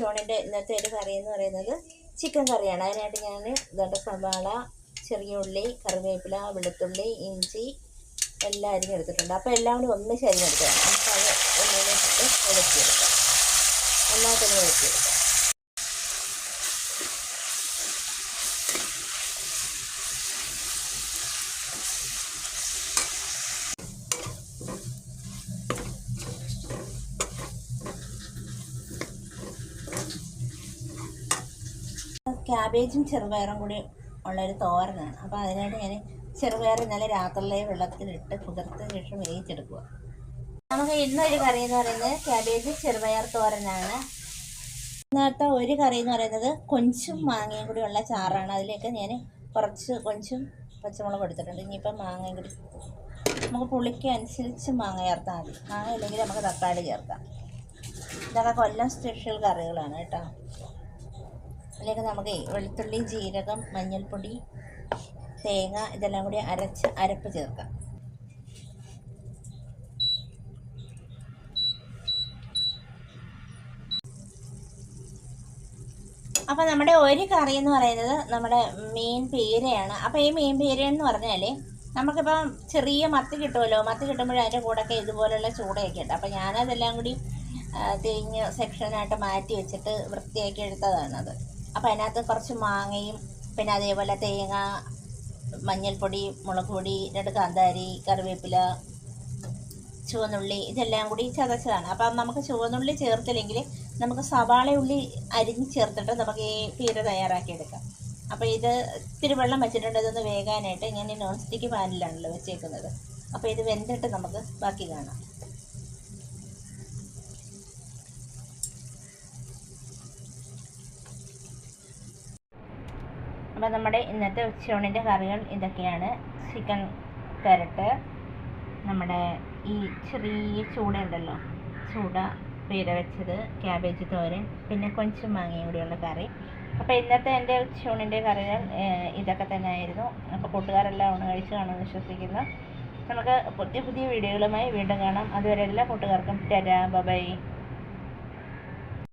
ജോണിന്റെ ഇന്നത്തെ ഒരു കറി എന്ന് പറയുന്നത് ചിക്കൻ കറിയാണ്. അതിനായിട്ട് ഞാൻ ഇതുണ്ട് സവാള ചെറിയ ഉള്ളി കറിവേപ്പില വെളുത്തുള്ളി ഇഞ്ചി എല്ലാം അരിഞ്ഞെടുത്തിട്ടുണ്ട്. അപ്പോൾ എല്ലാം കൂടി ഒന്ന് ചരിഞ്ഞെടുക്കുക അപ്പോൾ അത് ഒന്നിച്ചിട്ട് ഒതുക്കിയെടുക്കാം നന്നായിട്ടൊന്ന് ക്യാബേജും ചെറുപയറും കൂടി ഉള്ളൊരു തോരനാണ്. അപ്പോൾ അതിനായിട്ട് ഞാൻ ചെറുപയർ ഇന്നലെ രാത്രിയിലെ വെള്ളത്തിലിട്ട് കുതിർത്ത ശേഷം വേവിച്ചെടുക്കുക നമുക്ക് ഇന്നൊരു കറി എന്ന് പറയുന്നത് ക്യാബേജ് ചെറുപയർ തോരനാണ്. ഇന്നത്തെ ഒരു കറി എന്ന് പറയുന്നത് കൊഞ്ചും മാങ്ങയും കൂടി ഉള്ള ചാറാണ്. അതിലേക്ക് ഞാൻ കുറച്ച് കൊഞ്ചും പച്ചമുളകും എടുത്തിട്ടുണ്ട്. ഇനിയിപ്പം മാങ്ങയും കൂടി നമുക്ക് പുളിക്ക് അനുസരിച്ച് മാങ്ങ ചേർത്താൽ മതി. മാങ്ങ ഇല്ലെങ്കിൽ നമുക്ക് തക്കാളി ചേർക്കാം. ഇതൊക്കെ കൊല്ലം സ്പെഷ്യൽ കറികളാണ് കേട്ടോ. അതിലേക്ക് നമുക്ക് വെളുത്തുള്ളി ജീരകം മഞ്ഞൾപ്പൊടി തേങ്ങ ഇതെല്ലാം കൂടി അരച്ച് അരപ്പ് ചേർക്കാം. അപ്പം നമ്മുടെ ഒരു കറി എന്ന് പറയുന്നത് നമ്മുടെ മീൻ പീരയാണ്. അപ്പോൾ ഈ മീൻ പീര എന്ന് പറഞ്ഞാൽ നമുക്കിപ്പം ചെറിയ മത്തി കിട്ടുമല്ലോ? മത്തി കിട്ടുമ്പോൾ അതിന്റെ കൂടെയൊക്കെ ഇതുപോലെയുള്ള ചൂടയൊക്കെ ഉണ്ട്. അപ്പോൾ ഞാനതെല്ലാം കൂടി തിരിഞ്ഞ് സെക്ഷനായിട്ട് മാറ്റി വെച്ചിട്ട് വൃത്തിയാക്കി എടുത്തതാണത്. അപ്പോൾ അതിനകത്ത് കുറച്ച് മാങ്ങയും പിന്നെ അതേപോലെ തേങ്ങ മഞ്ഞൾപ്പൊടി മുളക് പൊടി രണ്ട് കാന്താരി കറിവേപ്പില ചുവന്നുള്ളി ഇതെല്ലാം കൂടി ചതച്ചതാണ് അപ്പം നമുക്ക് ചുവന്നുള്ളി ചേർത്തില്ലെങ്കിൽ നമുക്ക് സവാള ഉള്ളി അരിഞ്ഞ് ചേർത്തിട്ട് നമുക്ക് ഈ പീര തയ്യാറാക്കിയെടുക്കാം. അപ്പോൾ ഇത് ഇത്തിരി വെള്ളം വെച്ചിട്ടുണ്ട്. ഇതൊന്ന് വേകാനായിട്ട് ഈ നോൺ സ്റ്റിക്ക് പാനിലാണല്ലോ വെച്ചേക്കുന്നത്. അപ്പോൾ ഇത് വെന്തിട്ട് നമുക്ക് ബാക്കി കാണാം. അപ്പോൾ നമ്മുടെ ഇന്നത്തെ ഉച്ചയൂണിന്റെ കറികൾ ഇതൊക്കെയാണ്. ചിക്കൻ കരട്ട് നമ്മുടെ ഈ ചെറിയ ചൂട ഉണ്ടല്ലോ ചൂട പീര വെച്ചത് ക്യാബേജ് തോരൻ പിന്നെ കൊഞ്ച് മാങ്ങയും കൂടിയുള്ള കറി. അപ്പോൾ ഇന്നത്തെ എന്റെ ഉച്ചയൂണിന്റെ കറികൾ ഇതൊക്കെ തന്നെ ആയിരുന്നു അപ്പോൾ കൂട്ടുകാരെല്ലാം ഊണ് കഴിച്ച് കാണുമെന്ന് വിശ്വസിക്കുന്നു. നമുക്ക് പുതിയ പുതിയ വീഡിയോകളുമായി വീണ്ടും കാണാം. അതുവരെ എല്ലാ കൂട്ടുകാർക്കും ടാറ്റാ ബൈ.